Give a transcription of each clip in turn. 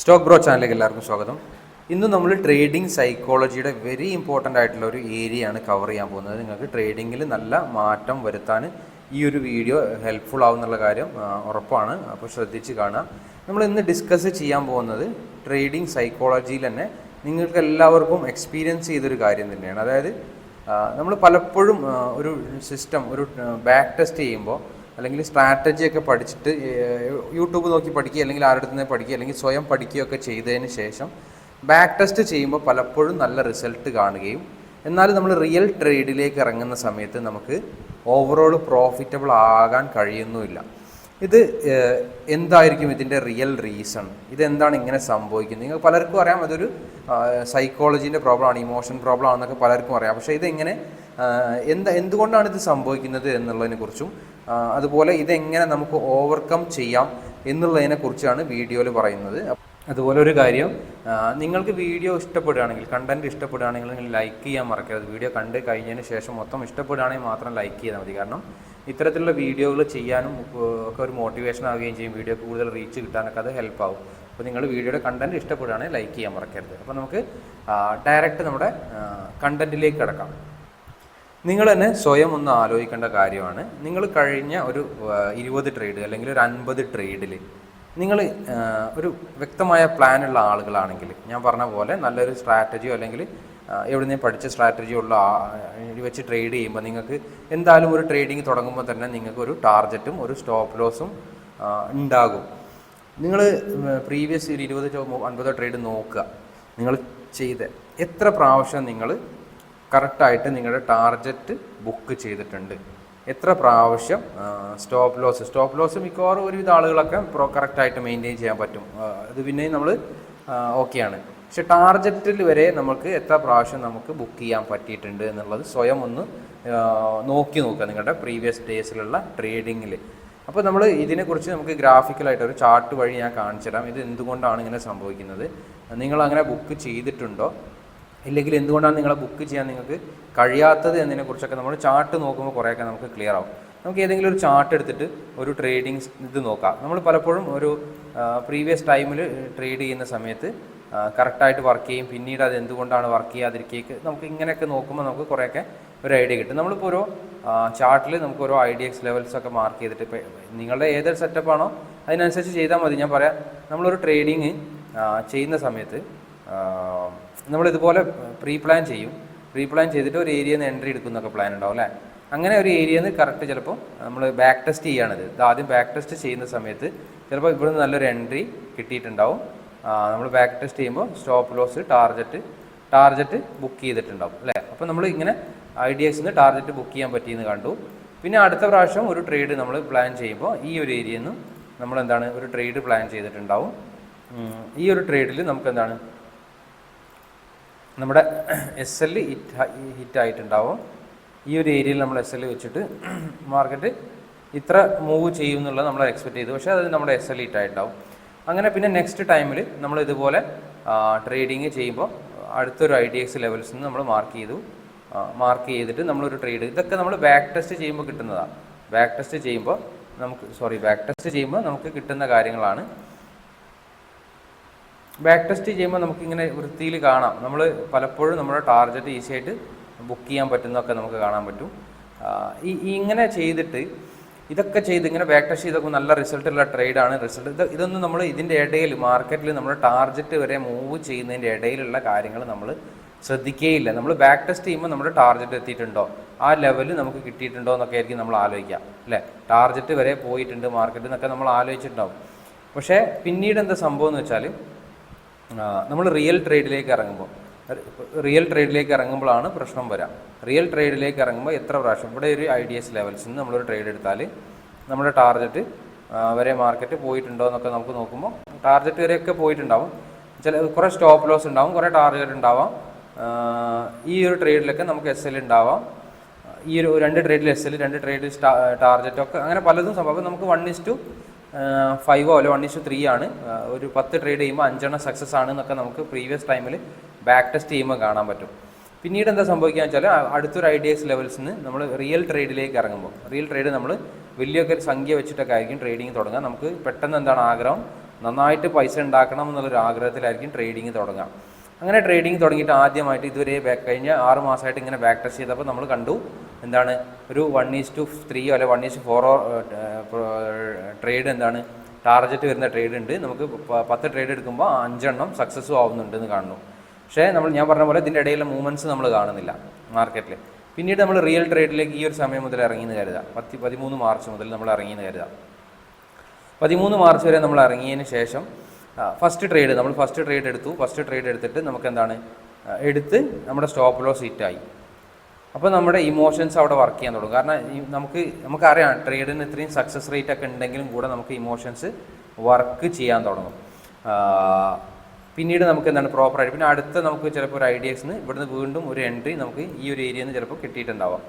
Stock bro ചാനലിലേക്ക് എല്ലാവർക്കും സ്വാഗതം. ഇന്ന് നമ്മൾ ട്രേഡിംഗ് സൈക്കോളജിയുടെ വെരി ഇമ്പോർട്ടന്റ് ആയിട്ടുള്ള ഒരു ഏരിയ ആണ് കവർ ചെയ്യാൻ പോകുന്നത്. നിങ്ങൾക്ക് ട്രേഡിങ്ങിൽ നല്ല മാറ്റം വരുത്താൻ ഈ ഒരു വീഡിയോ ഹെൽപ്ഫുൾ ആവുന്നുള്ള കാര്യം ഉറപ്പാണ്. അപ്പോൾ ശ്രദ്ധിച്ച് കാണുക. നമ്മൾ ഇന്ന് ഡിസ്കസ് ചെയ്യാൻ പോകുന്നത് ട്രേഡിംഗ് സൈക്കോളജിയിൽ തന്നെ നിങ്ങൾക്ക് എല്ലാവർക്കും എക്സ്പീരിയൻസ് ചെയ്തൊരു കാര്യം തന്നെയാണ്. അതായത് നമ്മൾ പലപ്പോഴും ഒരു സിസ്റ്റം ഒരു ബാക്ക് ടെസ്റ്റ് ചെയ്യുമ്പോൾ അല്ലെങ്കിൽ സ്ട്രാറ്റജി ഒക്കെ പഠിച്ചിട്ട് യൂട്യൂബ് നോക്കി പഠിക്കുക അല്ലെങ്കിൽ ആരുടെ നിന്ന് പഠിക്കുക അല്ലെങ്കിൽ സ്വയം പഠിക്കുകയൊക്കെ ചെയ്തതിന് ശേഷം ബാക്ക് ടെസ്റ്റ് ചെയ്യുമ്പോൾ പലപ്പോഴും നല്ല റിസൾട്ട് കാണുകയും എന്നാൽ നമ്മൾ റിയൽ ട്രേഡിലേക്ക് ഇറങ്ങുന്ന സമയത്ത് നമുക്ക് ഓവറോൾ പ്രോഫിറ്റബിൾ ആകാൻ കഴിയുന്നുമില്ല. ഇത് എന്തായിരിക്കും ഇതിന്റെ റിയൽ റീസൺ ഇതെന്താണ് ഇങ്ങനെ സംഭവിക്കുന്നത്? നിങ്ങൾക്ക് പലർക്കും അറിയാം അതൊരു സൈക്കോളജീന്റെ പ്രോബ്ലം ആണ് ഇമോഷൻ പ്രോബ്ലം ആണെന്നൊക്കെ പലർക്കും അറിയാം. പക്ഷേ ഇതെങ്ങനെ എന്താ എന്തുകൊണ്ടാണ് ഇത് സംഭവിക്കുന്നത് എന്നുള്ളതിനെ കുറിച്ചും അതുപോലെ ഇതെങ്ങനെ നമുക്ക് ഓവർകം ചെയ്യാം എന്നുള്ളതിനെ കുറിച്ചാണ് വീഡിയോയിൽ പറയുന്നത്. അതുപോലെ ഒരു കാര്യം നിങ്ങൾക്ക് വീഡിയോ ഇഷ്ടപ്പെടുകയാണെങ്കിൽ കണ്ടന്റ് ഇഷ്ടപ്പെടുകയാണെങ്കിൽ നിങ്ങൾ ലൈക്ക് ചെയ്യാൻ മറക്കരുത്. വീഡിയോ കണ്ട് കഴിഞ്ഞതിന് ശേഷം മൊത്തം ഇഷ്ടപ്പെടുകയാണെങ്കിൽ മാത്രം ലൈക്ക് ചെയ്താൽ മതി. കാരണം ഇത്തരത്തിലുള്ള വീഡിയോകൾ ചെയ്യാനും ഒക്കെ ഒരു മോട്ടിവേഷൻ ആവുകയും ചെയ്യും വീഡിയോ കൂടുതൽ റീച്ച് കിട്ടാനൊക്കെ അത് ഹെൽപ്പ് ആവും. അപ്പോൾ നിങ്ങൾ വീഡിയോയുടെ കണ്ടന്റ് ഇഷ്ടപ്പെടുകയാണെങ്കിൽ ലൈക്ക് ചെയ്യാൻ മറക്കരുത്. അപ്പോൾ നമുക്ക് ഡയറക്റ്റ് നമ്മുടെ കണ്ടന്റിലേക്ക് കിടക്കാം. നിങ്ങൾ തന്നെ സ്വയം ഒന്ന് ആലോചിക്കേണ്ട കാര്യമാണ്. നിങ്ങൾ കഴിഞ്ഞ ഒരു ഇരുപത് ട്രേഡ് അല്ലെങ്കിൽ ഒരു അൻപത് ട്രേഡിൽ നിങ്ങൾ ഒരു വ്യക്തമായ പ്ലാനുള്ള ആളുകളാണെങ്കിൽ ഞാൻ പറഞ്ഞ പോലെ നല്ലൊരു സ്ട്രാറ്റജിയോ അല്ലെങ്കിൽ എവിടെ നിന്ന് പഠിച്ച സ്ട്രാറ്റജി ഉള്ള വെച്ച് ട്രേഡ് ചെയ്യുമ്പോൾ നിങ്ങൾക്ക് എന്തായാലും ഒരു ട്രേഡിങ് തുടങ്ങുമ്പോൾ തന്നെ നിങ്ങൾക്ക് ഒരു ടാർജറ്റും ഒരു സ്റ്റോപ്പ് ലോസും ഉണ്ടാകും നിങ്ങൾ പ്രീവിയസ് ഒരു ഇരുപത് അൻപതോ ട്രേഡ് നോക്കുക. നിങ്ങൾ ചെയ്ത് എത്ര പ്രാവശ്യം നിങ്ങൾ കറക്റ്റായിട്ട് നിങ്ങളുടെ ടാർഗറ്റ് ബുക്ക് ചെയ്തിട്ടുണ്ട്. എത്ര പ്രാവശ്യം സ്റ്റോപ്പ് ലോസ് സ്റ്റോപ്പ് ലോസ് മിക്കവാറും ഒരുവിധ ആളുകളൊക്കെ പ്രോ കറക്റ്റായിട്ട് മെയിന്റെയിൻ ചെയ്യാൻ പറ്റും. അത് പിന്നെയും നമ്മൾ ഓക്കെയാണ്. പക്ഷെ ടാർജറ്റിൽ വരെ നമുക്ക് എത്ര പ്രാവശ്യം നമുക്ക് ബുക്ക് ചെയ്യാൻ പറ്റിയിട്ടുണ്ട് എന്നുള്ളത് സ്വയം ഒന്ന് നോക്കി നോക്കുക നിങ്ങളുടെ പ്രീവിയസ് ഡേയ്സിലുള്ള ട്രേഡിങ്ങിൽ അപ്പോൾ നമ്മൾ ഇതിനെക്കുറിച്ച് നമുക്ക് ഗ്രാഫിക്കലായിട്ട് ഒരു ചാർട്ട് വഴി ഞാൻ കാണിച്ചു തരാം ഇത് എന്തുകൊണ്ടാണ് ഇങ്ങനെ സംഭവിക്കുന്നത്? നിങ്ങൾ അങ്ങനെ ബുക്ക് ചെയ്തിട്ടുണ്ടോ? ഇല്ലെങ്കിൽ എന്തുകൊണ്ടാണ് നിങ്ങളെ ബുക്ക് ചെയ്യാൻ നിങ്ങൾക്ക് കഴിയാത്തത് എന്നതിനെക്കുറിച്ചൊക്കെ നമ്മൾ ചാർട്ട് നോക്കുമ്പോൾ കുറേയൊക്കെ നമുക്ക് ക്ലിയർ ആവും. നമുക്ക് ഏതെങ്കിലും ഒരു ചാർട്ട് എടുത്തിട്ട് ഒരു ട്രേഡിംഗ് ഇത് നോക്കാം. നമ്മൾ പലപ്പോഴും ഒരു പ്രീവിയസ് ടൈമിൽ ട്രേഡ് ചെയ്യുന്ന സമയത്ത് കറക്റ്റായിട്ട് വർക്ക് ചെയ്യും. പിന്നീട് അത് എന്തുകൊണ്ടാണ് വർക്ക് ചെയ്യാതിരിക്കുക നമുക്ക് ഇങ്ങനെയൊക്കെ നോക്കുമ്പോൾ നമുക്ക് കുറേയൊക്കെ ഒരു ഐഡിയ കിട്ടും. നമ്മളിപ്പോൾ ഓരോ ചാർട്ടിൽ നമുക്ക് ഓരോ ഐ ഡി എക്സ് ലെവൽസ് ഒക്കെ മാർക്ക് ചെയ്തിട്ട് ഇപ്പോൾ നിങ്ങളുടെ ഏതൊരു സെറ്റപ്പാണോ അതിനനുസരിച്ച് ചെയ്താൽ മതി. ഞാൻ പറയാം നമ്മളൊരു ട്രേഡിങ് ചെയ്യുന്ന സമയത്ത് നമ്മളിതുപോലെ പ്രീ പ്ലാൻ ചെയ്യും. പ്രീ പ്ലാൻ ചെയ്തിട്ട് ഒരു ഏരിയയിൽ നിന്ന് എൻട്രി എടുക്കുന്നൊക്കെ പ്ലാൻ ഉണ്ടാവും അല്ലേ? അങ്ങനെ ഒരു ഏരിയയിൽ നിന്ന് കറക്റ്റ് ചിലപ്പോൾ നമ്മൾ ബാക്ക് ടെസ്റ്റ് ചെയ്യുകയാണിത്. ഇത് ആദ്യം ബാക്ക് ടെസ്റ്റ് ചെയ്യുന്ന സമയത്ത് ചിലപ്പോൾ ഇവിടെ നിന്ന് നല്ലൊരു എൻട്രി കിട്ടിയിട്ടുണ്ടാവും. നമ്മൾ ബാക്ക് ടെസ്റ്റ് ചെയ്യുമ്പോൾ stop loss target target book ചെയ്തിട്ടുണ്ടാവും അല്ലേ? അപ്പോൾ നമ്മൾ ഇങ്ങനെ ഐ ഡി എക്സിൽ നിന്ന് ടാർജറ്റ് ബുക്ക് ചെയ്യാൻ പറ്റിയെന്ന് കണ്ടു. പിന്നെ അടുത്ത പ്രാവശ്യം ഒരു ട്രേഡ് നമ്മൾ പ്ലാൻ ചെയ്യുമ്പോൾ ഈ ഒരു ഏരിയയിൽ നിന്ന് നമ്മൾ എന്താണ് ഒരു ട്രേഡ് പ്ലാൻ ചെയ്തിട്ടുണ്ടാവും. ഈ ഒരു ട്രേഡിൽ നമുക്ക് എന്താണ്? നമ്മുടെ എസ് എൽ ഹിറ്റ് ഹിറ്റ് ആയിട്ടുണ്ടാവും. ഈ ഒരു ഏരിയയിൽ നമ്മൾ എസ് എൽ വെച്ചിട്ട് മാർക്കറ്റ് ഇത്ര മൂവ് ചെയ്യും എന്നുള്ളത് നമ്മൾ എക്സ്പെക്ട് ചെയ്തു. പക്ഷേ അത് നമ്മുടെ എസ് എൽ ഇട്ടായിട്ടുണ്ടാവും അങ്ങനെ പിന്നെ നെക്സ്റ്റ് ടൈമിൽ നമ്മൾ ഇതുപോലെ ട്രേഡിങ് ചെയ്യുമ്പോൾ അടുത്തൊരു ഐ ഡി എക്സ് ലെവൽസ് നിന്ന് നമ്മൾ മാർക്ക് ചെയ്തു. മാർക്ക് ചെയ്തിട്ട് നമ്മളൊരു ട്രേഡ് ഇതൊക്കെ നമ്മൾ ബാക്ക് ടെസ്റ്റ് ചെയ്യുമ്പോൾ കിട്ടുന്നതാണ് ബാക്ക് ടെസ്റ്റ് ചെയ്യുമ്പോൾ നമുക്ക് സോറി ബാക്ക് ടെസ്റ്റ് ചെയ്യുമ്പോൾ നമുക്ക് കിട്ടുന്ന കാര്യങ്ങളാണ്. ബാക്ക് ടെസ്റ്റ് ചെയ്യുമ്പോൾ നമുക്കിങ്ങനെ വൃത്തിയിൽ കാണാം. നമ്മൾ പലപ്പോഴും നമ്മുടെ ടാർഗറ്റ് ഈസി ആയിട്ട് ബുക്ക് ചെയ്യാൻ പറ്റുന്നതൊക്കെ നമുക്ക് കാണാൻ പറ്റും. ഈ ഇങ്ങനെ ചെയ്തിട്ട് ഇതൊക്കെ ചെയ്ത് ഇങ്ങനെ ബാക്ക് ചെയ്തൊക്കെ നല്ല റിസൾട്ടുള്ള ട്രേഡാണ് റിസൾട്ട് ഇത് ഇതൊന്നും നമ്മൾ ഇതിന്റെ ഇടയിൽ മാർക്കറ്റിൽ നമ്മൾ ടാർജറ്റ് വരെ മൂവ് ചെയ്യുന്നതിന്റെ ഇടയിലുള്ള കാര്യങ്ങൾ നമ്മൾ ശ്രദ്ധിക്കുകയില്ല നമ്മൾ ബാക്ക് ടെസ്റ്റ് ചെയ്യുമ്പോൾ നമ്മുടെ ടാർജറ്റ് എത്തിയിട്ടുണ്ടോ? ആ ലെവൽ നമുക്ക് കിട്ടിയിട്ടുണ്ടോ എന്നൊക്കെ ആയിരിക്കും നമ്മൾ ആലോചിക്കുക. അല്ലേ? ടാർജറ്റ് വരെ പോയിട്ടുണ്ട് മാർക്കറ്റിൽ നിന്നൊക്കെ നമ്മൾ ആലോചിച്ചിട്ടുണ്ടാവും. പക്ഷേ പിന്നീട് എന്താ സംഭവം എന്ന് വെച്ചാൽ നമ്മൾ റിയൽ ട്രേഡിലേക്ക് ഇറങ്ങുമ്പോൾ റിയൽ ട്രേഡിലേക്ക് ഇറങ്ങുമ്പോഴാണ് പ്രശ്നം വരാം. റിയൽ ട്രേഡിലേക്ക് ഇറങ്ങുമ്പോൾ എത്ര പ്രാവശ്യം? ഇവിടെ ഒരു ഐ ഡി എസ് ലെവൽസിൽ നിന്ന് നമ്മളൊരു ട്രേഡ് എടുത്താൽ നമ്മുടെ ടാർഗറ്റ് വരെ മാർക്കറ്റ് പോയിട്ടുണ്ടോ എന്നൊക്കെ നമുക്ക് നോക്കുമ്പോൾ ടാർഗറ്റ് വരെയൊക്കെ പോയിട്ടുണ്ടാവും. ചില കുറേ സ്റ്റോപ്പ് ലോസ് ഉണ്ടാവും കുറേ ടാർഗറ്റ് ഉണ്ടാവാം. ഈ ഒരു ട്രേഡിലൊക്കെ നമുക്ക് എസ് എൽ ഉണ്ടാവാം. ഈ ഒരു രണ്ട് ട്രേഡിൽ എസ് എൽ രണ്ട് ട്രേഡിൽ ടാർഗറ്റ് ഒക്കെ അങ്ങനെ പലതും സംഭവം. നമുക്ക് വൺ ഇസ് ടു ഫൈവോ അല്ലെ വൺ ഇസ് ത്രീ ആണ്. ഒരു പത്ത് ട്രേഡ് ചെയ്യുമ്പോൾ അഞ്ചെണ്ണം സക്സസ് ആണ് എന്നൊക്കെ നമുക്ക് പ്രീവിയസ് ടൈമിൽ ബാക്ക് ടെസ്റ്റ് ചെയ്യുമ്പോൾ കാണാൻ പറ്റും. പിന്നീട് എന്താ സംഭവിക്കുക വെച്ചാൽ അടുത്തൊരു ഐ ഡി ലെവൽസിൽ നിന്ന് നമ്മൾ റിയൽ ട്രേഡിലേക്ക് ഇറങ്ങുമ്പോൾ റിയൽ ട്രേഡ് നമ്മൾ വലിയൊക്കെ സംഖ്യ വെച്ചിട്ടൊക്കെ ആയിരിക്കും ട്രേഡിങ് തുടങ്ങുക നമുക്ക് പെട്ടെന്ന് എന്താണ് ആഗ്രഹം? നന്നായിട്ട് പൈസ ഉണ്ടാക്കണം എന്നുള്ളൊരു ആഗ്രഹത്തിലായിരിക്കും ട്രേഡിങ് തുടങ്ങുക അങ്ങനെ ട്രേഡിങ് തുടങ്ങിയിട്ട് ആദ്യമായിട്ട് ഇതുവരെ ബാക്ക് കഴിഞ്ഞ ആറ് മാസമായിട്ട് ഇങ്ങനെ ബാക്ക് ടെസ്റ്റ് ചെയ്തപ്പോൾ നമ്മൾ കണ്ടു എന്താണ് ഒരു വൺ ഈസ് ടു ത്രീയോ അല്ലെ വൺ ഈസ് ഫോറോ ട്രേഡ് എന്താണ്? ടാർഗറ്റ് വരുന്ന ട്രേഡ് ഉണ്ട്. നമുക്ക് പത്ത് ട്രേഡ് എടുക്കുമ്പോൾ അഞ്ചെണ്ണം സക്സസ്സും ആവുന്നുണ്ടെന്ന് കാണുന്നു. പക്ഷേ നമ്മൾ ഞാൻ പറഞ്ഞ പോലെ ഇതിന്റെ ഇടയിലെ മൂവ്മെന്റ്സ് നമ്മൾ കാണുന്നില്ല മാർക്കറ്റിൽ പിന്നീട് നമ്മൾ റിയൽ ട്രേഡിലേക്ക് ഈ ഒരു സമയം മുതൽ ഇറങ്ങിയെന്ന് കരുതാം. പത്തി പതിമൂന്ന് മാർച്ച് മുതൽ നമ്മൾ ഇറങ്ങിയെന്ന് കരുതാം. പതിമൂന്ന് മാർച്ച് വരെ നമ്മൾ ഇറങ്ങിയതിന് ശേഷം ഫസ്റ്റ് ട്രേഡ് നമ്മൾ ഫസ്റ്റ് ട്രേഡ് എടുത്തു. ഫസ്റ്റ് ട്രേഡ് എടുത്തിട്ട് നമുക്ക് എന്താണ് എടുത്ത് നമ്മുടെ സ്റ്റോപ്പ് ലോസ് ഹിറ്റായി അപ്പോൾ നമ്മുടെ ഇമോഷൻസ് അവിടെ വർക്ക് ചെയ്യാൻ തുടങ്ങും. കാരണം നമുക്ക് നമുക്കറിയാം ട്രേഡിന് ഇത്രയും സക്സസ് റേറ്റ് ഒക്കെ ഉണ്ടെങ്കിലും കൂടെ നമുക്ക് ഇമോഷൻസ് വർക്ക് ചെയ്യാൻ തുടങ്ങും. പിന്നീട് നമുക്ക് എന്താണ് പ്രോപ്പറായിട്ട് പിന്നെ അടുത്ത നമുക്ക് ചിലപ്പോൾ ഒരു ഐഡിയസിന് ഇവിടുന്ന് വീണ്ടും ഒരു എൻട്രി നമുക്ക് ഈ ഒരു ഏരിയയിൽ നിന്ന് ചിലപ്പോൾ കിട്ടിയിട്ടുണ്ടാവാം.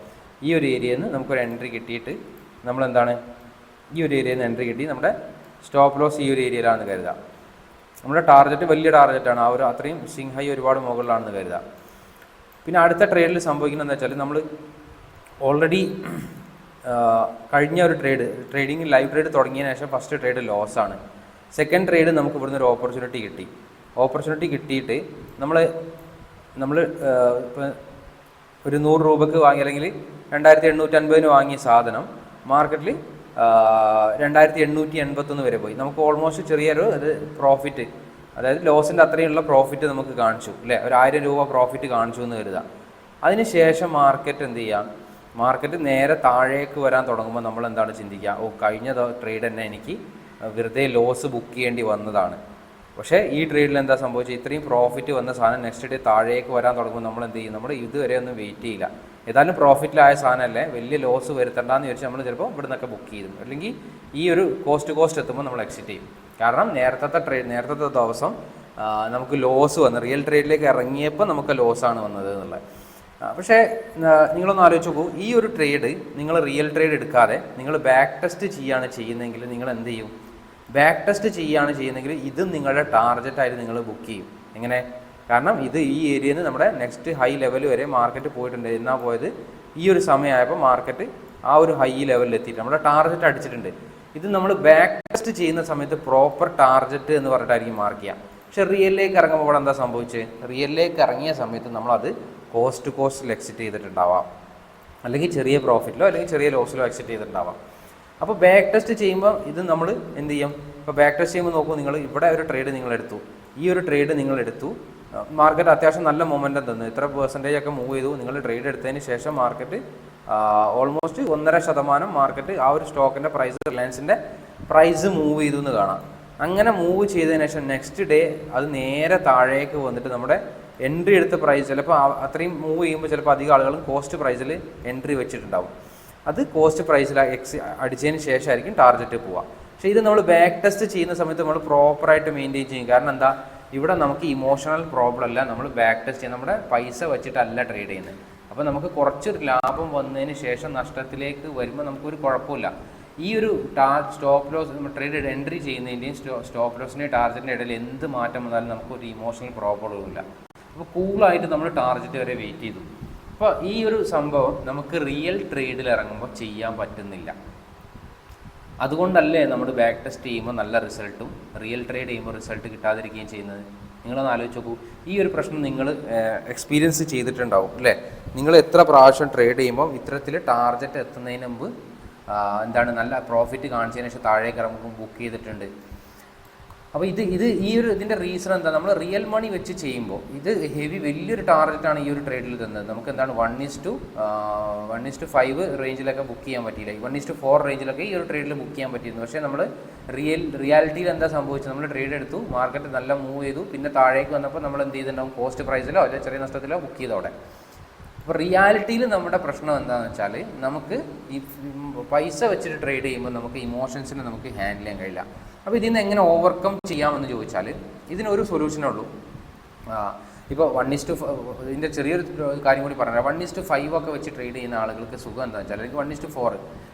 ഈ ഒരു ഏരിയയിൽ നിന്ന് നമുക്കൊരു എൻട്രി കിട്ടിയിട്ട് നമ്മളെന്താണ് ഈ ഒരു ഏരിയയിൽ നിന്ന് എൻട്രി കിട്ടി നമ്മുടെ സ്റ്റോപ്പ് ലോസ് ഈ ഒരു ഏരിയയിലാണെന്ന് കരുതാം. നമ്മുടെ ടാർഗറ്റ് വലിയ ടാർഗറ്റാണ് ആ ഒരു അത്രയും സിങ് ഹൈ ഒരുപാട് മുകളിലാണെന്ന് കരുതാം. പിന്നെ അടുത്ത ട്രേഡിൽ സംഭവിക്കുന്നതെന്ന് വെച്ചാൽ നമ്മൾ ഓൾറെഡി കഴിഞ്ഞ ഒരു ട്രേഡ് ട്രേഡിംഗ് ലൈവ് ട്രേഡ് തുടങ്ങിയതിന് ശേഷം ഫസ്റ്റ് ട്രേഡ് ലോസ് ആണ്. സെക്കൻഡ് ട്രേഡ് നമുക്ക് ഇവിടുന്ന് ഒരു ഓപ്പർച്യൂണിറ്റി കിട്ടി. ഓപ്പർച്യൂണിറ്റി കിട്ടിയിട്ട് നമ്മൾ നമ്മൾ ഇപ്പം ഒരു നൂറ് രൂപക്ക് വാങ്ങി അല്ലെങ്കിൽ രണ്ടായിരത്തി എണ്ണൂറ്റി അൻപതിന് വാങ്ങിയ സാധനം മാർക്കറ്റിൽ രണ്ടായിരത്തി എണ്ണൂറ്റി എൺപത്തൊന്ന് വരെ പോയി. നമുക്ക് ഓൾമോസ്റ്റ് ചെറിയൊരു അത് പ്രോഫിറ്റ് അതായത് ലോസിന്റെ അത്രയുള്ള പ്രോഫിറ്റ് നമുക്ക് കാണിച്ചു അല്ലേ? ഒരു ആയിരം രൂപ പ്രോഫിറ്റ് കാണിച്ചു എന്ന് കരുതാം അതിനുശേഷം മാർക്കറ്റ് എന്ത് ചെയ്യാം? മാർക്കറ്റ് നേരെ താഴേക്ക് വരാൻ തുടങ്ങുമ്പോൾ നമ്മൾ എന്താണ് ചിന്തിക്കുക? ഓ കഴിഞ്ഞ ട്രേഡ് തന്നെ എനിക്ക് വെറുതെ ലോസ് ബുക്ക് ചെയ്യേണ്ടി വന്നതാണ്. പക്ഷേ ഈ ട്രേഡിൽ എന്താ സംഭവിച്ചത്? ഇത്രയും പ്രോഫിറ്റ് വന്ന സാധനം നെക്സ്റ്റ് ഡേ താഴേക്ക് വരാൻ തുടങ്ങുമ്പോൾ നമ്മൾ എന്ത് ചെയ്യും? നമ്മൾ ഇതുവരെ ഒന്നും വെയിറ്റ് ചെയ്യില്ല. ഏതായാലും പ്രോഫിറ്റിലായ സാധനമല്ലേ? വലിയ ലോസ് വരുത്തണ്ടെന്ന് ചോദിച്ചാൽ നമ്മൾ ചിലപ്പോൾ ഇവിടെ നിന്നൊക്കെ ബുക്ക് ചെയ്തു അല്ലെങ്കിൽ ഈ ഒരു കോസ്റ്റ് കോസ്റ്റ് എത്തുമ്പോൾ നമ്മൾ എക്സിറ്റ് ചെയ്യും. കാരണം നേരത്തെ ട്രേഡ് നേരത്തെ ദിവസം നമുക്ക് ലോസ് വന്ന്. റിയൽ ട്രേഡിലേക്ക് ഇറങ്ങിയപ്പോൾ നമുക്ക് ലോസാണ് വന്നത് എന്നുള്ളത്. പക്ഷേ നിങ്ങളൊന്ന് ആലോചിച്ച് നോക്കൂ. ഈ ഒരു ട്രേഡ് നിങ്ങൾ റിയൽ ട്രേഡ് എടുക്കാതെ നിങ്ങൾ ബാക്ക് ടെസ്റ്റ് ചെയ്യാണ് ചെയ്യുന്നതെങ്കിൽ നിങ്ങൾ എന്ത് ചെയ്യും? ബാക്ക് ടെസ്റ്റ് ചെയ്യുകയാണ് ചെയ്യുന്നതെങ്കിൽ ഇത് നിങ്ങളുടെ ടാർഗറ്റായിട്ട് നിങ്ങൾ ബുക്ക് ചെയ്യും. എങ്ങനെ? കാരണം ഇത് ഈ ഏരിയയിൽ നിന്ന് നമ്മുടെ നെക്സ്റ്റ് ഹൈ ലെവൽ വരെ മാർക്കറ്റ് പോയിട്ടുണ്ട്. എന്നാൽ പോയത്? ഈ ഒരു സമയമായപ്പോൾ മാർക്കറ്റ് ആ ഒരു ഹൈ ലെവലിൽ എത്തിയിട്ട് നമ്മുടെ ടാർഗറ്റ് അടിച്ചിട്ടുണ്ട്. ഇത് നമ്മൾ ബാക്ക് ടെസ്റ്റ് ചെയ്യുന്ന സമയത്ത് പ്രോപ്പർ ടാർഗറ്റ് എന്ന് പറഞ്ഞിട്ടായിരിക്കും മാർക്ക് ചെയ്യുക. പക്ഷെ റിയലിലേക്ക് ഇറങ്ങുമ്പോൾ ഇവിടെ എന്താ സംഭവിച്ചത് റിയലിലേക്ക് ഇറങ്ങിയ സമയത്ത് നമ്മളത് കോസ്റ്റ് ടു കോസ്റ്റിൽ എക്സിറ്റ് ചെയ്തിട്ടുണ്ടാവാം. അല്ലെങ്കിൽ ചെറിയ പ്രോഫിറ്റിലോ അല്ലെങ്കിൽ ചെറിയ ലോസിലോ എക്സിറ്റ് ചെയ്തിട്ടുണ്ടാവാം. അപ്പോൾ ബാക്ക് ടെസ്റ്റ് ചെയ്യുമ്പോൾ ഇത് നമ്മൾ എന്ത് ചെയ്യും? ഇപ്പോൾ ബാക്ക് ടെസ്റ്റ് ചെയ്യുമ്പോൾ നോക്കൂ നിങ്ങൾ ഇവിടെ ഒരു ട്രേഡ് നിങ്ങൾ എടുത്തു ഈ ഒരു ട്രേഡ് നിങ്ങൾ എടുത്തു മാർക്കറ്റ് അത്യാവശ്യം നല്ല മൊമെന്റം തന്നു. ഇത്ര പെർസെന്റേജ് ഒക്കെ മൂവ് ചെയ്തു. നിങ്ങൾ ട്രേഡ് എടുത്തതിന് ശേഷം മാർക്കറ്റ് ഓൾമോസ്റ്റ് ഒന്നര ശതമാനം മാർക്കറ്റ് ആ ഒരു സ്റ്റോക്കിന്റെ പ്രൈസ് റിലയൻസിന്റെ പ്രൈസ് മൂവ് ചെയ്തു എന്ന് കാണാം. അങ്ങനെ മൂവ് ചെയ്തതിന് ശേഷം നെക്സ്റ്റ് ഡേ അത് നേരെ താഴേക്ക് വന്നിട്ട് നമ്മുടെ എൻട്രി എടുത്ത പ്രൈസ് ചിലപ്പോൾ അത്രയും മൂവ് ചെയ്യുമ്പോൾ ചിലപ്പോൾ അധികം ആളുകളും കോസ്റ്റ് പ്രൈസിൽ എൻട്രി വെച്ചിട്ടുണ്ടാവും. അത് കോസ്റ്റ് പ്രൈസിൽ എക്സ് അടിച്ചതിന് ശേഷമായിരിക്കും ടാർഗറ്റ് പോവുക പക്ഷേ ഇത് നമ്മൾ ബാക്ക് ടെസ്റ്റ് ചെയ്യുന്ന സമയത്ത് നമ്മൾ പ്രോപ്പറായിട്ട് മെയിന്റെയിൻ ചെയ്യും. കാരണം എന്താ? ഇവിടെ നമുക്ക് ഇമോഷണൽ പ്രോബ്ലം അല്ല നമ്മൾ ബാക്ക് ടെസ്റ്റ് ചെയ്യുന്നത്. നമ്മുടെ പൈസ വെച്ചിട്ടല്ല ട്രേഡ് ചെയ്യുന്നത്. അപ്പോൾ നമുക്ക് കുറച്ചൊരു ലാഭം വന്നതിന് ശേഷം നഷ്ടത്തിലേക്ക് വരുമ്പോൾ നമുക്കൊരു കുഴപ്പമില്ല. ഈ ഒരു ടാർ സ്റ്റോപ്പ് ലോസ് ട്രേഡ് എൻട്രി ചെയ്യുന്നതിന്റെയും സ്റ്റോപ്പ് ലോസിന്റെയും ടാർജറ്റിന്റെ ഇടയിൽ എന്ത് മാറ്റം വന്നാലും നമുക്കൊരു ഇമോഷണൽ പ്രോബ്ലം അപ്പോൾ കൂളായിട്ട് നമ്മൾ ടാർജറ്റ് വരെ വെയിറ്റ് ചെയ്തു. അപ്പോൾ ഈ ഒരു സംഭവം നമുക്ക് റിയൽ ട്രേഡിൽ ഇറങ്ങുമ്പോൾ ചെയ്യാൻ പറ്റുന്നില്ല. അതുകൊണ്ടല്ലേ നമ്മുടെ ബാക്ക് ടെസ്റ്റ് ചെയ്യുമ്പോൾ നല്ല റിസൾട്ടും റിയൽ ട്രേഡ് ചെയ്യുമ്പോൾ റിസൾട്ട് കിട്ടാതിരിക്കുകയും ചെയ്യുന്നത്? നിങ്ങളൊന്ന് ആലോചിച്ച് നോക്കൂ. ഈ ഒരു പ്രശ്നം നിങ്ങൾ എക്സ്പീരിയൻസ് ചെയ്തിട്ടുണ്ടാവും അല്ലേ? നിങ്ങൾ എത്ര പ്രാവശ്യം ട്രേഡ് ചെയ്യുമ്പോൾ ഇത്തരത്തിൽ ടാർഗറ്റ് എത്തുന്നതിന് മുമ്പ് എന്താണ് നല്ല പ്രോഫിറ്റ് കാണിച്ചതിന് ശേഷം താഴേക്ക് ഇറങ്ങുമ്പോൾ ബുക്ക് ചെയ്തിട്ടുണ്ട്. അപ്പോൾ ഇത് ഇത് ഈ ഒരു ഇതിന്റെ റീസൺ എന്താ? നമ്മൾ റിയൽ മണി വെച്ച് ചെയ്യുമ്പോൾ ഇത് ഹെവി വലിയൊരു ടാർഗറ്റാണ് ഈ ഒരു ട്രേഡിൽ തന്നത്. നമുക്ക് എന്താണ്? One is two one is two five റേഞ്ചിലൊക്കെ book ചെയ്യാൻ പറ്റിയില്ല. വൺ ഇസ് ടു ഫോർ റേഞ്ചിലൊക്കെ ഈ ഒരു ട്രേഡിൽ ബുക്ക് ചെയ്യാൻ പറ്റിയിരുന്നു. പക്ഷേ നമ്മൾ റിയൽ റിയാലിറ്റിയിൽ എന്താ സംഭവിച്ചത്? നമ്മൾ ട്രേഡ് എടുത്തു മാർക്കറ്റ് നല്ല മൂവ് ചെയ്തു പിന്നെ താഴേക്ക് വന്നപ്പോൾ നമ്മൾ എന്ത് ചെയ്തിട്ടുണ്ടാവും കോസ്റ്റ് പ്രൈസിലോ അല്ലെങ്കിൽ ചെറിയ നഷ്ടത്തിലോ ബുക്ക് ചെയ്തോടെ അപ്പോൾ റിയാലിറ്റിയിൽ നമ്മുടെ പ്രശ്നം എന്താണെന്ന് വെച്ചാൽ നമുക്ക് ഈ പൈസ വെച്ചിട്ട് ട്രേഡ് ചെയ്യുമ്പോൾ നമുക്ക് ഇമോഷൻസിനെ നമുക്ക് ഹാൻഡിൽ ചെയ്യാൻ കഴിയില്ല. അപ്പോൾ ഇതിൽ നിന്ന് എങ്ങനെ ഓവർകം ചെയ്യാമെന്ന് ചോദിച്ചാൽ ഇതിനൊരു സൊല്യൂഷനേ ഉള്ളൂ. ഇപ്പോൾ വൺ ഇസ് ടു ഇതിന്റെ ചെറിയൊരു കാര്യം കൂടി പറഞ്ഞാൽ വൺ ഇസ് ടു ഫൈവ് ഒക്കെ വെച്ച് ട്രേഡ് ചെയ്യുന്ന ആളുകൾക്ക് സുഖം എന്താണെന്ന് വെച്ചാൽ അല്ലെങ്കിൽ വൺ ഇസ് ടു ഫോർ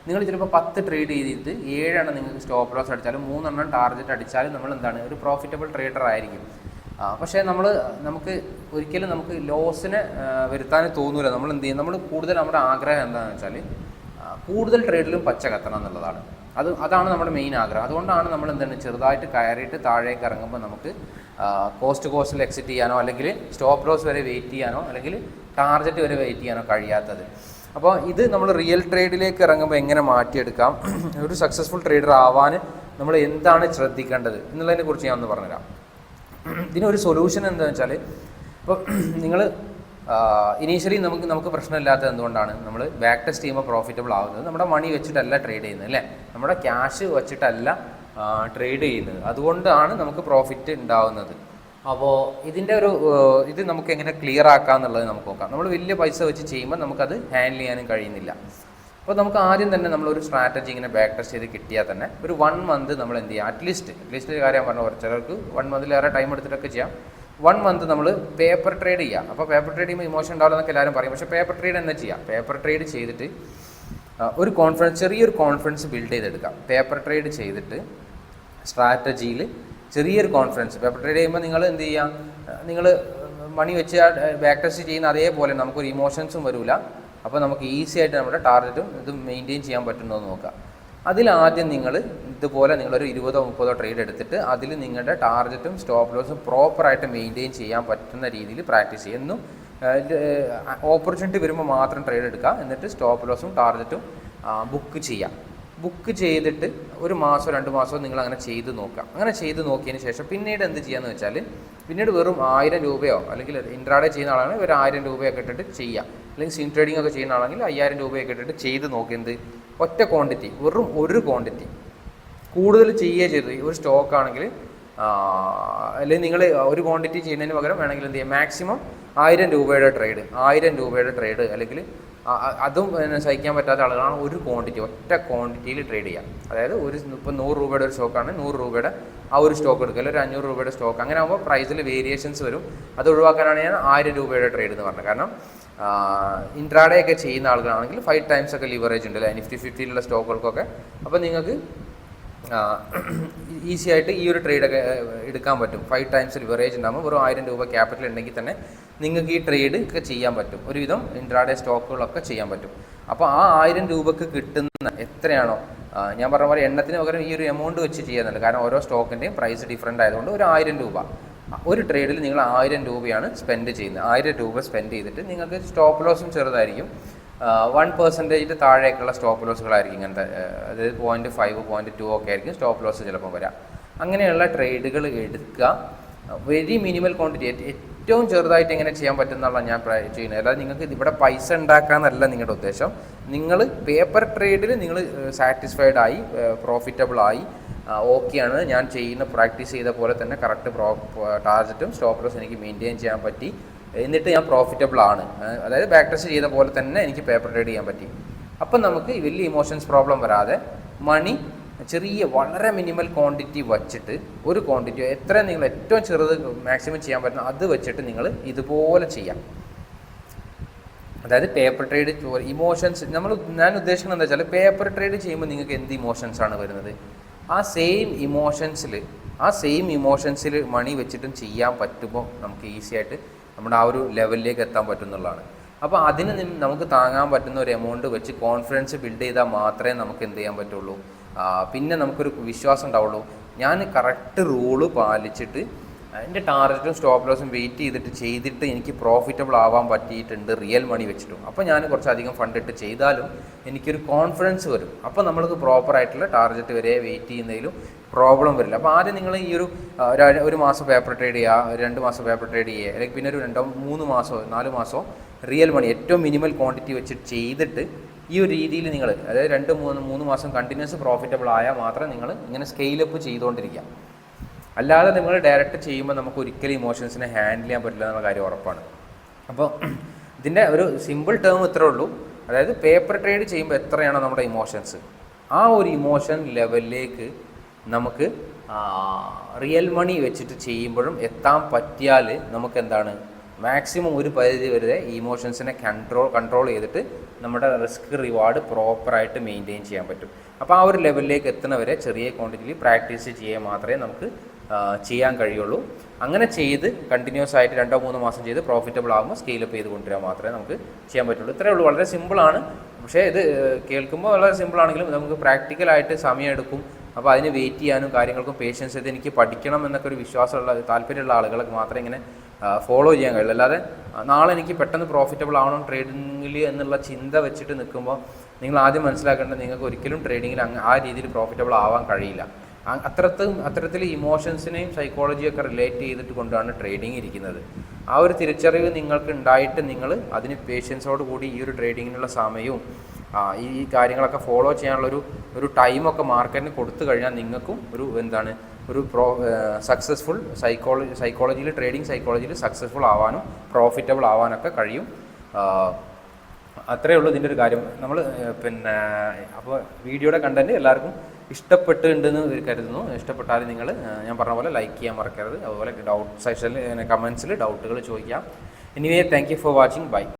നിങ്ങൾ ചിലപ്പോൾ പത്ത് ട്രേഡ് ചെയ്തിട്ട് ഏഴെണ്ണം നിങ്ങൾക്ക് സ്റ്റോപ്പ് ലോസ് അടിച്ചാലും മൂന്നെണ്ണം ടാർഗറ്റ് അടിച്ചാലും നമ്മൾ എന്താണ്? ഒരു പ്രോഫിറ്റബിൾ ട്രേഡർ ആയിരിക്കും. പക്ഷേ നമ്മൾ നമുക്ക് ഒരിക്കലും നമുക്ക് ലോസിനെ വരുത്താൻ തോന്നൂല. നമ്മൾ എന്ത് ചെയ്യും? നമ്മൾ കൂടുതൽ നമ്മുടെ ആഗ്രഹം എന്താണെന്ന് വെച്ചാൽ കൂടുതൽ ട്രേഡിലും പച്ച കത്തണം എന്നുള്ളതാണ്. അത് അതാണ് നമ്മുടെ മെയിൻ ആഗ്രഹം. അതുകൊണ്ടാണ് നമ്മൾ എന്താണ് ചെറുതായിട്ട് കയറിയിട്ട് താഴേക്ക് ഇറങ്ങുമ്പോൾ നമുക്ക് കോസ്റ്റ് കോസ്റ്റിൽ എക്സിറ്റ് ചെയ്യാനോ അല്ലെങ്കിൽ സ്റ്റോപ്പ് ലോസ് വരെ വെയിറ്റ് ചെയ്യാനോ അല്ലെങ്കിൽ ടാർഗറ്റ് വരെ വെയിറ്റ് ചെയ്യാനോ കഴിയാത്തത്. അപ്പോൾ ഇത് നമ്മൾ റിയൽ ട്രേഡിലേക്ക് ഇറങ്ങുമ്പോൾ എങ്ങനെ മാറ്റിയെടുക്കാം? ഒരു സക്സസ്ഫുൾ ട്രേഡർ ആവാൻ നമ്മൾ എന്താണ് ശ്രദ്ധിക്കേണ്ടത് എന്നുള്ളതിനെ കുറിച്ച് ഞാൻ ഒന്ന് പറഞ്ഞുതരാം. ഇതിനൊരു സൊല്യൂഷൻ എന്താണെന്ന് വെച്ചാൽ ഇപ്പോൾ നിങ്ങൾ ഇനീഷ്യലി നമുക്ക് നമുക്ക് പ്രശ്നമില്ലാത്തത് എന്തുകൊണ്ടാണ്? നമ്മൾ ബാക്ക് ടെസ്റ്റ് ചെയ്യുമ്പോൾ പ്രോഫിറ്റബിൾ ആവുന്നത് നമ്മുടെ മണി വെച്ചിട്ടല്ല ട്രേഡ് ചെയ്യുന്നത് അല്ലേ? നമ്മുടെ ക്യാഷ് വെച്ചിട്ടല്ല ട്രേഡ് ചെയ്യുന്നത്. അതുകൊണ്ടാണ് നമുക്ക് പ്രോഫിറ്റ് ഉണ്ടാവുന്നത്. അപ്പോൾ ഇതിന്റെ ഒരു ഇത് നമുക്ക് എങ്ങനെ ക്ലിയർ ആക്കാം എന്നുള്ളത് നമുക്ക് നോക്കാം. നമ്മൾ വലിയ പൈസ വെച്ച് ചെയ്യുമ്പോൾ നമുക്കത് ഹാൻഡിൽ ചെയ്യാനും കഴിയുന്നില്ല. അപ്പോൾ നമുക്ക് ആദ്യം തന്നെ നമ്മളൊരു സ്ട്രാറ്റജി ഇങ്ങനെ ബാക്ക് ടെസ്റ്റ് ചെയ്ത് കിട്ടിയാൽ തന്നെ ഒരു വൺ മന്ത് നമ്മൾ എന്ത് ചെയ്യുക അറ്റ്ലീസ്റ്റ് അറ്റ്ലീസ്റ്റ് കാര്യം പറഞ്ഞ കുറച്ചവർക്ക് വൺ മന്തിലേറെ ടൈം എടുത്തിട്ടൊക്കെ ചെയ്യാം. വൺ മന്ത് നമ്മൾ പേപ്പർ ട്രേഡ് ചെയ്യാം. അപ്പോൾ പേപ്പർ ട്രേഡ് ചെയ്യുമ്പോൾ ഇമോഷൻ ഉണ്ടാവില്ല എന്നൊക്കെ എല്ലാവരും പറയും. പക്ഷേ പേപ്പർ ട്രേഡ് തന്നെ ചെയ്യാം? പേപ്പർ ട്രേഡ് ചെയ്തിട്ട് ഒരു കോൺഫിഡൻസ് ചെറിയൊരു കോൺഫിഡൻസ് ബിൽഡ് ചെയ്തെടുക്കാം. പേപ്പർ ട്രേഡ് ചെയ്തിട്ട് സ്ട്രാറ്റജിയിൽ ചെറിയൊരു കോൺഫിഡൻസ് പേപ്പർ ട്രേഡ് ചെയ്യുമ്പോൾ നിങ്ങൾ എന്ത് ചെയ്യുക നിങ്ങൾ മണി വെച്ച് ബാക്ക് ടെസ്റ്റ് ചെയ്യുന്ന അതേപോലെ നമുക്കൊരു ഇമോഷൻസും വരില്ല അപ്പോൾ നമുക്ക് ഈസി ആയിട്ട് നമ്മുടെ ടാർഗറ്റും ഇത് മെയിന്റെയിൻ ചെയ്യാൻ പറ്റുന്നോ എന്ന് നോക്കാം. അതിലാദ്യം നിങ്ങൾ ഇതുപോലെ നിങ്ങളൊരു ഇരുപതോ മുപ്പതോ ട്രേഡ് എടുത്തിട്ട് അതിൽ നിങ്ങളുടെ ടാർഗറ്റും സ്റ്റോപ്പ് ലോസും പ്രോപ്പറായിട്ട് മെയിന്റെയിൻ ചെയ്യാൻ പറ്റുന്ന രീതിയിൽ പ്രാക്ടീസ് ചെയ്യുക. എന്നും ഓപ്പർച്യൂണിറ്റി വരുമ്പോൾ മാത്രം ട്രേഡ് എടുക്കുക. എന്നിട്ട് സ്റ്റോപ്പ് ലോസും ടാർഗറ്റും ബുക്ക് ചെയ്യാം ബുക്ക് ചെയ്തിട്ട് ഒരു മാസമോ രണ്ട് മാസമോ നിങ്ങൾ അങ്ങനെ ചെയ്ത് നോക്കുക. അങ്ങനെ ചെയ്ത് നോക്കിയതിന് ശേഷം പിന്നീട് എന്ത് ചെയ്യാന്ന് വെച്ചാൽ പിന്നീട് വെറും ആയിരം രൂപയോ അല്ലെങ്കിൽ ഇൻട്രാഡേ ചെയ്യുന്ന ആളാണെങ്കിൽ ഒരു ആയിരം രൂപയൊക്കെ ഇട്ടിട്ട് ചെയ്യാം അല്ലെങ്കിൽ സിം ട്രേഡിംഗ് ഒക്കെ ചെയ്യുന്ന ആളാണെങ്കിൽ അയ്യായിരം രൂപയൊക്കെ ഇട്ടിട്ട് ചെയ്ത് നോക്കിയത് ഒറ്റ ക്വാണ്ടിറ്റി വെറും ഒരു ക്വാണ്ടിറ്റി കൂടുതൽ ചെയ്യുക ചെയ്തത്. ഒരു സ്റ്റോക്ക് ആണെങ്കിൽ അല്ലെങ്കിൽ നിങ്ങൾ ഒരു ക്വാണ്ടിറ്റി ചെയ്യുന്നതിന് പകരം വേണമെങ്കിൽ എന്ത് ചെയ്യാം? മാക്സിമം ആയിരം രൂപയുടെ ട്രേഡ് ആയിരം രൂപയുടെ ട്രേഡ് അല്ലെങ്കിൽ അതും സഹിക്കാൻ പറ്റാത്ത ആളുകളാണ് ഒരു ക്വാണ്ടിറ്റി ഒറ്റ ക്വാണ്ടിറ്റിയിൽ ട്രേഡ് ചെയ്യാം അതായത് ഒരു ഇപ്പോൾ നൂറ് രൂപയുടെ ഒരു സ്റ്റോക്കാണ് നൂറ് രൂപയുടെ ആ ഒരു സ്റ്റോക്ക് എടുക്കുക. അല്ലെങ്കിൽ ഒരു അഞ്ഞൂറ് രൂപയുടെ സ്റ്റോക്ക് അങ്ങനെ ആകുമ്പോൾ പ്രൈസിൽ വേരിയേഷൻസ് വരും. അത് ഒഴിവാക്കാനാണ് ഞാൻ ആയിരം രൂപയുടെ ട്രേഡ് എന്ന് പറഞ്ഞത്. കാരണം ഇൻട്രാഡേ ഒക്കെ ചെയ്യുന്ന ആളുകളാണെങ്കിൽ ഫൈവ് ടൈംസ് ഒക്കെ ലിവറേജ് ഉണ്ട്. അല്ലേ നിഫ്റ്റി ഫിഫ്റ്റിയിലുള്ള സ്റ്റോക്കുകൾക്കൊക്കെ അപ്പോൾ നിങ്ങൾക്ക് ഈസി ആയിട്ട് ഈ ഒരു ട്രേഡൊക്കെ എടുക്കാൻ പറ്റും. ഫൈവ് ടൈംസ് ലിവറേജ് ഉണ്ടാകുമ്പോൾ വെറും ആയിരം രൂപ ക്യാപിറ്റൽ ഉണ്ടെങ്കിൽ തന്നെ നിങ്ങൾക്ക് ഈ ട്രേഡ് ഒക്കെ ചെയ്യാൻ പറ്റും. ഒരുവിധം ഇൻട്രാഡേ സ്റ്റോക്കുകളൊക്കെ ചെയ്യാൻ പറ്റും. അപ്പോൾ ആ ആയിരം രൂപക്ക് കിട്ടുന്ന എത്രയാണോ ഞാൻ പറഞ്ഞ പോലെ എണ്ണത്തിന് പകരം ഈ ഒരു എമൗണ്ട് വെച്ച് ചെയ്യുന്നുണ്ട്. കാരണം ഓരോ സ്റ്റോക്കിന്റെയും പ്രൈസ് ഡിഫറെന്റ് ആയതുകൊണ്ട് ഒരു ആയിരം രൂപ. ഒരു ട്രേഡിൽ നിങ്ങൾ ആയിരം രൂപയാണ് സ്പെൻഡ് ചെയ്യുന്നത്. ആയിരം രൂപ സ്പെൻഡ് ചെയ്തിട്ട് നിങ്ങൾക്ക് സ്റ്റോപ്പ് ലോസും ചെറുതായിരിക്കും. വൺ പെർസെന്റേജിന്റെ താഴേക്കുള്ള സ്റ്റോപ്പ് ലോസുകളായിരിക്കും ഇങ്ങനത്തെ അതായത് പോയിന്റ് ഫൈവ് പോയിന്റ് ടു ഒക്കെ ആയിരിക്കും സ്റ്റോപ്പ് ലോസ് ചിലപ്പോൾ വരാം. അങ്ങനെയുള്ള ട്രേഡുകൾ എടുക്കുക. വെരി മിനിമൽ ക്വാണ്ടിറ്റി ഏറ്റവും ചെറുതായിട്ട് എങ്ങനെ ചെയ്യാൻ പറ്റുന്നുള്ള ഞാൻ ചെയ്യുന്നത്. അല്ലാതെ നിങ്ങൾക്ക് ഇവിടെ പൈസ ഉണ്ടാക്കാന്നല്ല നിങ്ങളുടെ ഉദ്ദേശം. നിങ്ങൾ പേപ്പർ ട്രേഡിൽ നിങ്ങൾ സാറ്റിസ്ഫൈഡ് ആയി പ്രോഫിറ്റബിൾ ആയി ഓക്കെയാണ് ഞാൻ ചെയ്യുന്ന പ്രാക്ടീസ് ചെയ്ത പോലെ തന്നെ കറക്റ്റ് പ്രോ ടാർജറ്റും സ്റ്റോപ്പ് ലോസ് എനിക്ക് മെയിന്റെയിൻ ചെയ്യാൻ പറ്റി. എന്നിട്ട് ഞാൻ പ്രോഫിറ്റബിൾ ആണ്. അതായത് ബാക്ക് ടെസ്റ്റ് ചെയ്ത പോലെ തന്നെ എനിക്ക് പേപ്പർ ട്രേഡ് ചെയ്യാൻ പറ്റി. അപ്പം നമുക്ക് വലിയ ഇമോഷൻസ് പ്രോബ്ലം വരാതെ മണി ചെറിയ വളരെ മിനിമൽ ക്വാണ്ടിറ്റി വച്ചിട്ട് ഒരു ക്വാണ്ടിറ്റി എത്ര നിങ്ങൾ ഏറ്റവും ചെറുത് മാക്സിമം ചെയ്യാൻ പറ്റുന്ന അത് വെച്ചിട്ട് നിങ്ങൾ ഇതുപോലെ ചെയ്യാം. അതായത് പേപ്പർ ട്രേഡ് ഇമോഷൻസ് നമ്മൾ ഞാൻ ഉദ്ദേശിക്കുന്നത് എന്താ വെച്ചാൽ പേപ്പർ ട്രേഡ് ചെയ്യുമ്പോൾ നിങ്ങൾക്ക് എന്ത് ഇമോഷൻസ് ആണ് വരുന്നത്? ആ സെയിം ഇമോഷൻസിൽ ആ സെയിം ഇമോഷൻസിൽ മണി വെച്ചിട്ടും ചെയ്യാൻ പറ്റുമ്പോൾ നമുക്ക് ഈസി ആയിട്ട് നമ്മുടെ ആ ഒരു ലെവലിലേക്ക് എത്താൻ പറ്റും എന്നുള്ളതാണ് അപ്പോൾ അതിന് നമുക്ക് താങ്ങാൻ പറ്റുന്ന ഒരു എമൗണ്ട് വെച്ച് കോൺഫിഡൻസ് ബിൽഡ് ചെയ്താൽ മാത്രമേ നമുക്ക് എന്ത് ചെയ്യാൻ പറ്റുള്ളൂ. പിന്നെ നമുക്കൊരു വിശ്വാസം ഉണ്ടാവുള്ളൂ. ഞാൻ കറക്റ്റ് റൂൾ പാലിച്ചിട്ട് എന്റെ ടാർഗറ്റും സ്റ്റോപ്പ് ലോസും വെയിറ്റ് ചെയ്തിട്ട് ചെയ്തിട്ട് എനിക്ക് പ്രോഫിറ്റബിൾ ആവാൻ പറ്റിയിട്ടുണ്ട് റിയൽ മണി വെച്ചിട്ടും. അപ്പോൾ ഞാൻ കുറച്ചധികം ഫണ്ട് ഇട്ട് ചെയ്താലും എനിക്കൊരു കോൺഫിഡൻസ് വരും. അപ്പോൾ നമ്മൾക്ക് പ്രോപ്പറായിട്ടുള്ള ടാർഗറ്റ് വരെ വെയിറ്റ് ചെയ്യുന്നതിലും പ്രോബ്ലം വരില്ല. അപ്പോൾ ആദ്യം നിങ്ങൾ ഈ ഒരു ഒരു- മാസം പേപ്പർ ട്രേഡ് ചെയ്യുക രണ്ട് മാസം പേപ്പർ ട്രേഡ് ചെയ്യുക അല്ലെങ്കിൽ പിന്നെ ഒരു രണ്ടോ മൂന്ന് മാസമോ നാല് മാസമോ റിയൽ മണി ഏറ്റവും മിനിമൽ ക്വാണ്ടിറ്റി വെച്ചിട്ട് ചെയ്തിട്ട് ഈ ഒരു രീതിയിൽ നിങ്ങൾ അതായത് രണ്ട് മൂന്ന് മൂന്ന് മാസം കണ്ടിന്യൂസ് പ്രോഫിറ്റബിൾ ആയാൽ മാത്രം നിങ്ങൾ ഇങ്ങനെ സ്കെയിലപ്പ് ചെയ്തുകൊണ്ടിരിക്കുക. അല്ലാതെ നിങ്ങൾ ഡയറക്റ്റ് ചെയ്യുമ്പോൾ നമുക്ക് ഒരിക്കലും ഇമോഷൻസിനെ ഹാൻഡിൽ ചെയ്യാൻ പറ്റില്ല എന്നുള്ള കാര്യം ഉറപ്പാണ്. അപ്പോൾ ഇതിന്റെ ഒരു സിമ്പിൾ ടേം ഇത്രേ ഉള്ളൂ. അതായത് പേപ്പർ ട്രേഡ് ചെയ്യുമ്പോൾ എത്രയാണോ നമ്മുടെ ഇമോഷൻസ് ആ ഒരു ഇമോഷൻ ലെവലിലേക്ക് നമുക്ക് റിയൽ മണി വെച്ചിട്ട് ചെയ്യുമ്പോഴും എത്താൻ പറ്റിയാൽ നമുക്ക് എന്താണ്? മാക്സിമം ഒരു പരിധി വരെ ഇമോഷൻസിനെ കൺട്രോൾ കൺട്രോൾ ചെയ്തിട്ട് നമ്മുടെ റിസ്ക് റിവാർഡ് പ്രോപ്പറായിട്ട് മെയിന്റെയിൻ ചെയ്യാൻ പറ്റും. അപ്പോൾ ആ ഒരു ലെവലിലേക്ക് എത്തുന്നവരെ ചെറിയ ക്വാണ്ടിറ്റിയിൽ പ്രാക്ടീസ് ചെയ്യാൻ മാത്രമേ നമുക്ക് ചെയ്യാൻ കഴിയുള്ളൂ. അങ്ങനെ ചെയ്ത് കണ്ടിന്യൂസ് ആയിട്ട് രണ്ടോ മൂന്നോ മാസം ചെയ്ത് പ്രോഫിറ്റബിൾ ആകുമ്പോൾ സ്കെയിലപ്പ് ചെയ്ത് കൊണ്ടുവരാൻ മാത്രമേ നമുക്ക് ചെയ്യാൻ പറ്റുള്ളൂ. ഇത്രയേ ഉള്ളൂ. വളരെ സിമ്പിളാണ് പക്ഷേ ഇത് കേൾക്കുമ്പോൾ വളരെ സിമ്പിളാണെങ്കിലും നമുക്ക് പ്രാക്ടിക്കലായിട്ട് സമയമെടുക്കും. അപ്പോൾ അതിന് വെയിറ്റ് ചെയ്യാനും കാര്യങ്ങൾക്കും പേഷ്യൻസ് ഇത് എനിക്ക് പഠിക്കണം എന്നൊക്കെ ഒരു വിശ്വാസമുള്ള താല്പര്യമുള്ള ആളുകൾക്ക് മാത്രമേ ഇങ്ങനെ ഫോളോ ചെയ്യാൻ കഴിയുള്ളൂ. അല്ലാതെ നാളെ എനിക്ക് പെട്ടെന്ന് പ്രോഫിറ്റബിൾ ആവണം ട്രേഡിങ്ങിൽ എന്നുള്ള ചിന്ത വെച്ചിട്ട് നിൽക്കുമ്പോൾ നിങ്ങൾ ആദ്യം മനസ്സിലാക്കേണ്ടത് നിങ്ങൾക്ക് ഒരിക്കലും ട്രേഡിങ്ങിൽ ആ രീതിയിൽ പ്രോഫിറ്റബിൾ ആവാൻ കഴിയില്ല. അത്രത്തും അത്തരത്തിൽ ഇമോഷൻസിനെയും സൈക്കോളജിയൊക്കെ റിലേറ്റ് ചെയ്തിട്ട് കൊണ്ടാണ് ട്രേഡിംഗ് ഇരിക്കുന്നത്. ആ ഒരു തിരിച്ചറിവ് നിങ്ങൾക്ക് ഉണ്ടായിട്ട് നിങ്ങൾ അതിന് പേഷ്യൻസോട് കൂടി ഈ ഒരു ട്രേഡിങ്ങിനുള്ള സമയവും ഈ കാര്യങ്ങളൊക്കെ ഫോളോ ചെയ്യാനുള്ള ഒരു ഒരു ടൈമൊക്കെ മാർക്കറ്റിന് കൊടുത്തു കഴിഞ്ഞാൽ നിങ്ങൾക്കും ഒരു എന്താണ് ഒരു പ്രോ സക്സസ്ഫുൾ സൈക്കോളജി സൈക്കോളജിയിൽ ട്രേഡിംഗ് സൈക്കോളജിയിൽ സക്സസ്ഫുൾ ആവാനും പ്രോഫിറ്റബിൾ ആവാനൊക്കെ കഴിയും. അത്രയേ ഉള്ളൂ ഇതിന്റെ ഒരു കാര്യം. നമ്മൾ പിന്നെ അപ്പോൾ വീഡിയോയുടെ കണ്ടന്റ് എല്ലാവർക്കും ഇഷ്ടപ്പെട്ടിട്ടുണ്ടെന്ന് കരുതുന്നു. ഇഷ്ടപ്പെട്ടാൽ നിങ്ങൾ ഞാൻ പറഞ്ഞ പോലെ ലൈക്ക് ചെയ്യാൻ മറക്കരുത്. അതുപോലെ ഡൗട്ട് സെക്ഷനിൽ കമൻസിൽ ഡൗട്ടുകൾ ചോദിക്കാം. Anyway thank you for watching bye